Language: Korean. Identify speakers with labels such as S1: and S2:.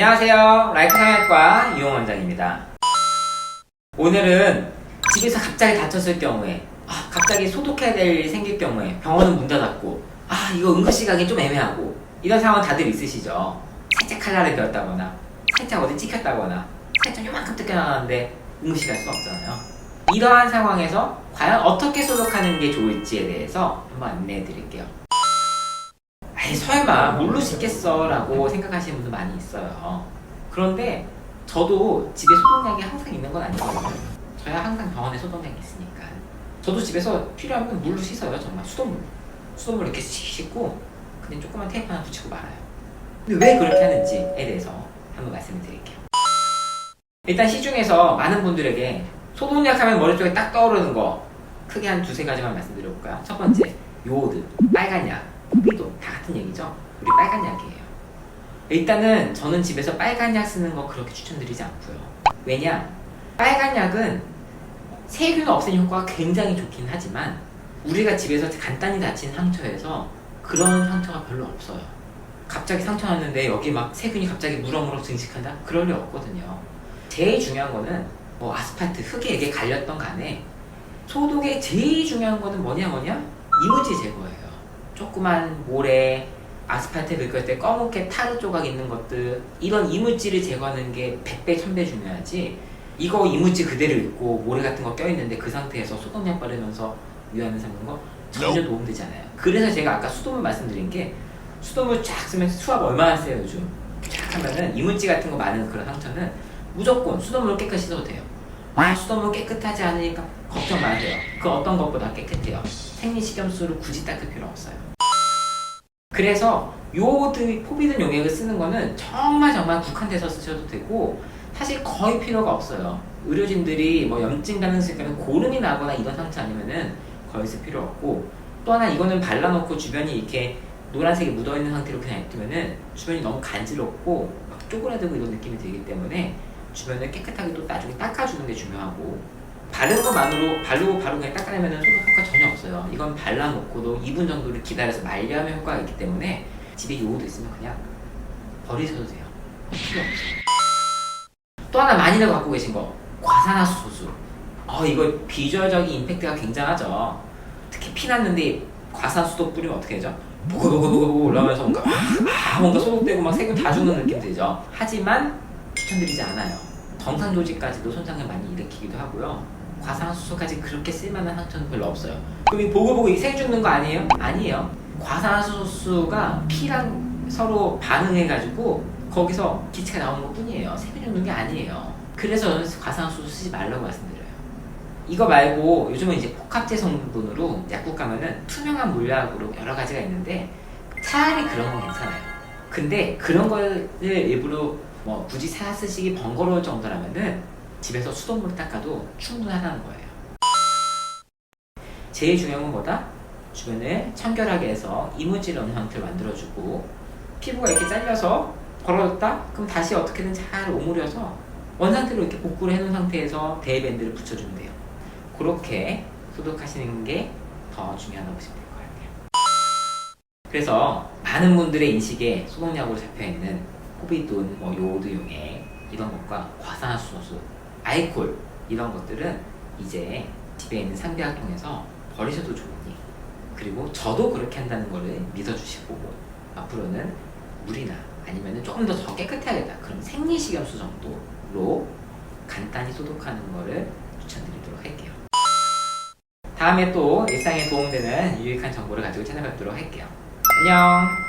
S1: 안녕하세요. 라이프 상약과 이용 원장입니다. 오늘은 집에서 갑자기 다쳤을 경우에, 아, 갑자기 소독해야 될 일이 생길 경우에 병원은 문 닫았고, 아, 이거 응급실 가기 좀 애매하고, 이런 상황 다들 있으시죠? 살짝 칼날을 베었다거나, 살짝 어디 찍혔다거나, 살짝 요만큼 뜯겨나가는데 응급실 갈 수 없잖아요. 이러한 상황에서 과연 어떻게 소독하는 게 좋을지에 대해서 한번 안내해 드릴게요. 아이 설마 물로 씻겠어? 라고 생각하시는 분도 많이 있어요. 그런데 저도 집에 소독약이 항상 있는 건 아니거든요. 저야 항상 병원에 소독약이 있으니까. 저도 집에서 필요하면 물로 씻어요 정말. 수돗물. 수돗물 이렇게 씩 씻고 그냥 조그만 테이프 하나 붙이고 말아요. 근데 왜 그렇게 하는지에 대해서 한번 말씀을 드릴게요. 일단 시중에서 많은 분들에게 소독약 하면 머릿속에 딱 떠오르는 거 크게 한 두세 가지만 말씀드려볼까요? 첫 번째 요오드, 빨간 약, 호비도 다 같은 얘기죠. 우리 빨간 약이에요. 일단은 저는 집에서 빨간 약 쓰는 거 그렇게 추천드리지 않고요. 왜냐? 빨간 약은 세균 없애는 효과가 굉장히 좋긴 하지만 우리가 집에서 간단히 다친 상처에서 그런 상처가 별로 없어요. 갑자기 상처 났는데 여기 막 세균이 갑자기 무럭무럭 증식한다? 그럴 리 없거든요. 제일 중요한 거는 뭐 아스팔트, 흙에 갈렸던 간에 소독의 제일 중요한 거는 뭐냐 뭐냐? 이물질 제거예요. 조그만 모래, 아스팔트 긁을 때 검게 타르 조각 있는 것들 이런 이물질을 제거하는 게 100배, 1000배 중요하지 이거 이물질 그대로 있고 모래 같은 거 껴있는데 그 상태에서 소독약 바르면서 위안을 삼는 거 전혀 도움되지 않아요. 그래서 제가 아까 수돗물 말씀드린 게 수돗물 쫙 쓰면 수압 얼마나 세요 요즘 쫙 하면은 이물질 같은 거 많은 그런 상처는 무조건 수돗물로 깨끗이 씻어도 돼요. 아 수돗물 깨끗하지 않으니까 걱정 마세요. 그 어떤 것보다 깨끗해요. 생리식염수를 굳이 닦을 필요 없어요. 그래서 요드 포비든 용액을 쓰는 거는 정말 정말 국한돼서 쓰셔도 되고 사실 거의 필요가 없어요. 의료진들이 뭐 염증 가능성이 고름이 나거나 이런 상처 아니면은 거의 쓸 필요 없고 또 하나 이거는 발라놓고 주변이 이렇게 노란색이 묻어있는 상태로 그냥 냅두면은 주변이 너무 간지럽고 막 쪼그라들고 이런 느낌이 들기 때문에 주변을 깨끗하게 또 나중에 닦아주는 게 중요하고 바른 것만으로 바르고 바로 그냥 닦아내면 소독 효과 전혀 없어요. 이건 발라놓고도 2분 정도를 기다려서 말려면 효과가 있기 때문에 집에 요오도 있으면 그냥 버리셔도 돼요. 필요 없어요. 또 하나 많이들 갖고 계신 거 과산화수 소수. 어 이거 비주얼적인 임팩트가 굉장하죠. 특히 피 났는데 과산화수소 뿌리면 어떻게 되죠? 보글보글보글 올라오면서 뭔가 아, 뭔가 소독되고 막 세균 다 죽는 느낌 들죠. 하지만 추천드리지 않아요. 정상 조직까지도 손상을 많이 일으키기도 하고요. 과산화수소까지 그렇게 쓸만한 상처는 별로 없어요. 그럼 이 보글보글 이생 죽는 거 아니에요? 아니에요. 과산화수소가 피랑 서로 반응해가지고 거기서 기체가 나오는 것 뿐이에요. 세균 죽는 게 아니에요. 그래서 저는 과산화수소 쓰지 말라고 말씀드려요. 이거 말고 요즘은 이제 복합제 성분으로 약국 가면은 투명한 물약으로 여러 가지가 있는데 차라리 그런 건 괜찮아요. 근데 그런 거를 일부러 뭐 굳이 사 쓰시기 번거로울 정도라면은 집에서 수돗물 닦아도 충분하다는 거예요. 제일 중요한 건 뭐다? 주변을 청결하게 해서 이물질 없는 형태를 만들어주고 피부가 이렇게 잘려서 벌어졌다? 그럼 다시 어떻게든 잘 오므려서 원상태로 이렇게 복구를 해놓은 상태에서 데이밴드를 붙여주면 돼요. 그렇게 소독하시는 게 더 중요하다고 보시면 될 것 같아요. 그래서 많은 분들의 인식에 소독약으로 잡혀있는 호비돈, 뭐 요오드 용액 이런 것과 과산화수소, 알코올 이런 것들은 이제 집에 있는 상비약통에서 버리셔도 좋으니 그리고 저도 그렇게 한다는 거를 믿어주시고 앞으로는 물이나 아니면 조금 더 더 깨끗해야겠다 그럼 생리식염수 정도로 간단히 소독하는 거를 추천드리도록 할게요. 다음에 또 일상에 도움되는 유익한 정보를 가지고 찾아뵙도록 할게요. 안녕!